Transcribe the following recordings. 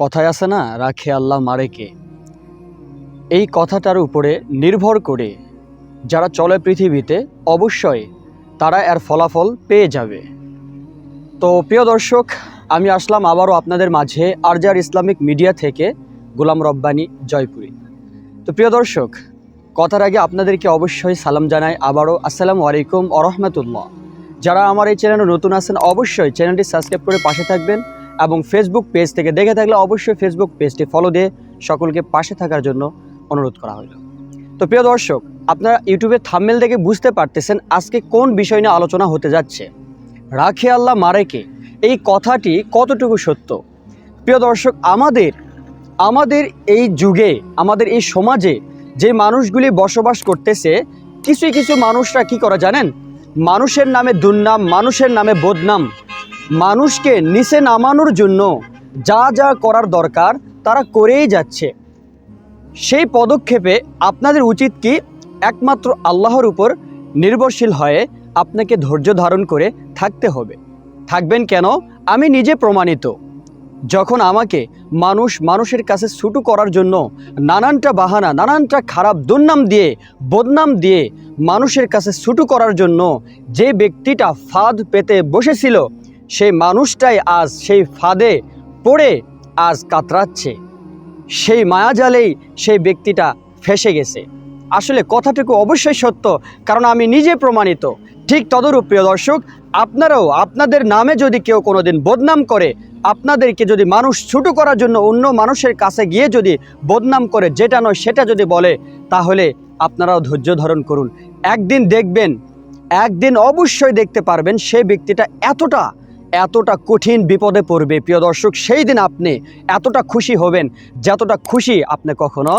কথায় আছে না, রাখে আল্লাহ মারেকে এই কথাটার উপরে নির্ভর করে যারা চলে পৃথিবীতে, অবশ্যই তারা এর ফলাফল পেয়ে যাবে। তো প্রিয় দর্শক, আমি আসলাম আবারও আপনাদের মাঝে আরজার ইসলামিক মিডিয়া থেকে গোলাম রব্বানী জয়পুরি। তো প্রিয় দর্শক, কথার আগে আপনাদেরকে অবশ্যই সালাম জানাই আবারও। আসসালামু আলাইকুম আরহামতুল্লাহ যারা আমার এই চ্যানেলে নতুন আছেন, অবশ্যই চ্যানেলটি সাবস্ক্রাইব করে পাশে থাকবেন। এবং ফেসবুক পেজ থেকে দেখে থাকলে অবশ্যই ফেসবুক পেজটি ফলো দিয়ে সকলকে পাশে থাকার জন্য অনুরোধ করা হলো। তো প্রিয় দর্শক, আপনারা ইউটিউবে থাম্মেল দেখে বুঝতে পারতেছেন আজকে কোন বিষয় নিয়ে আলোচনা হতে যাচ্ছে। রাখে আল্লাহ মারেকে এই কথাটি কতটুকু সত্য? প্রিয় দর্শক, আমাদের আমাদের এই যুগে, আমাদের এই সমাজে যে মানুষগুলি বসবাস করতেছে, কিছু কিছু মানুষরা কি করে জানেন? মানুষের নামে দুর্নাম, মানুষের নামে বদনাম। মানুষকে নিচে নামানোর জন্য যা যা করার দরকার তারা করেই যাচ্ছে। সেই পদক্ষেপে আপনাদের উচিত কি একমাত্র আল্লাহর উপর নির্ভরশীল হয়ে আপনাকে ধৈর্য ধারণ করে থাকতে হবে। থাকবেন কেন? আমি নিজে প্রমাণিত। যখন আমাকে মানুষ মানুষের কাছে ছুটু করার জন্য নানানটা বাহানা, নানানটা খারাপ দুর্নাম দিয়ে, বদনাম দিয়ে মানুষের কাছে ছুটু করার জন্য যে ব্যক্তিটা ফাঁদ পেতে বসেছিল সেই মানুষটাই আজ সেই ফাঁদে পড়ে আজ কাতরাচ্ছে। সেই মায়াজালেই সেই ব্যক্তিটা ফেসে গেছে। আসলে কথাটুকু অবশ্যই সত্য, কারণ আমি নিজে প্রমাণিত। ঠিক তদরূপ, প্রিয় দর্শক, আপনারাও আপনাদের নামে যদি কেউ কোনোদিন বদনাম করে, আপনাদেরকে যদি মানুষ ছুটো করার জন্য অন্য মানুষের কাছে গিয়ে যদি বদনাম করে, যেটা নয় সেটা যদি বলে, তাহলে আপনারাও ধৈর্য ধারণ করুন। একদিন দেখবেন, একদিন অবশ্যই দেখতে পারবেন সেই ব্যক্তিটা এতটা এতটা কঠিন বিপদে পড়বে। প্রিয় দর্শক, সেই দিন আপনি এতটা খুশি হবেন যতটা খুশি আপনি কখনো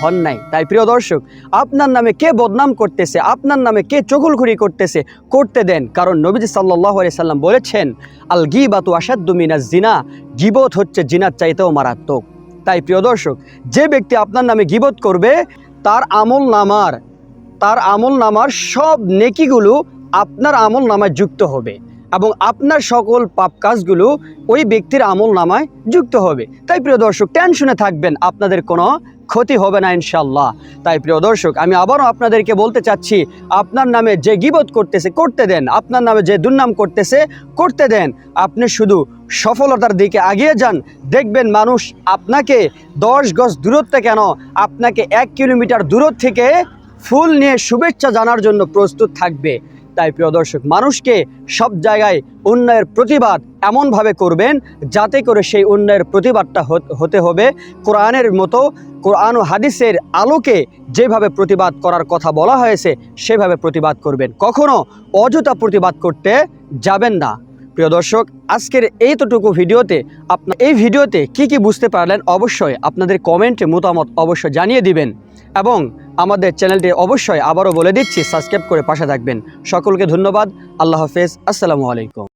হন নাই। তাই প্রিয় দর্শক, আপনার নামে কে বদনাম করতেছে, আপনার নামে কে চকুলঘুরি করতেছে, করতে দেন। কারণ নবীজি সাল্লাহ সাল্লাম বলেছেন আল গিবাতু আসাদ্দু মিনাজ জিনা গিবত হচ্ছে জিনার চাইতেও মারাত্মক। তাই প্রিয় দর্শক, যে ব্যক্তি আপনার নামে গিবত করবে, তার আমল নামার, তার আমল নামার সব নেকিগুলো আপনার আমল নামায় যুক্ত হবে। এবং আপনার সকল পাপ কাজগুলো ওই ব্যক্তির আমল নামায় যুক্ত হবে। তাই প্রিয় দর্শক, টেনশনে থাকবেন, আপনাদের কোনো ক্ষতি হবে না ইনশাল্লাহ তাই প্রিয় দর্শক, আমি আবারও আপনাদেরকে বলতে চাচ্ছি, আপনার নামে যে গিবত করতেছে, করতে দেন। আপনার নামে যে দুর্নাম করতেছে, করতে দেন। আপনি শুধু সফলতার দিকে আগিয়ে যান। দেখবেন মানুষ আপনাকে দশ গজ দূরত্বে কেন আপনাকে এক কিলোমিটার দূরত থেকে ফুল নিয়ে শুভেচ্ছা জানার জন্য প্রস্তুত থাকবে। তাই প্রিয় দর্শক, মানুষকে সব জায়গায় উন্নয়ের প্রতিবাদ এমনভাবে করবেন যাতে করে সেই উন্নয়ের প্রতিবাদটা হত- হবে। কোরআনের মতো কোরআন হাদিসের আলোকে যেভাবে প্রতিবাদ করার কথা বলা হয়েছে, সেভাবে প্রতিবাদ করবেন। কখনো অযথা প্রতিবাদ করতে যাবেন না। প্রিয় দর্শক, আজকের এইতটুকু ভিডিওতে আপনার এই ভিডিওতে কি কি বুঝতে পারলেন অবশ্যই আপনাদের কমেন্টে মতামত অবশ্যই জানিয়ে দিবেন এবং আমাদের চ্যানেলটি অবশ্যই আবারও বলে দিচ্ছি, সাবস্ক্রাইব করে পাশে থাকবেন। সকলকে ধন্যবাদ, আল্লাহ হাফেজ, আসসালামু আলাইকুম।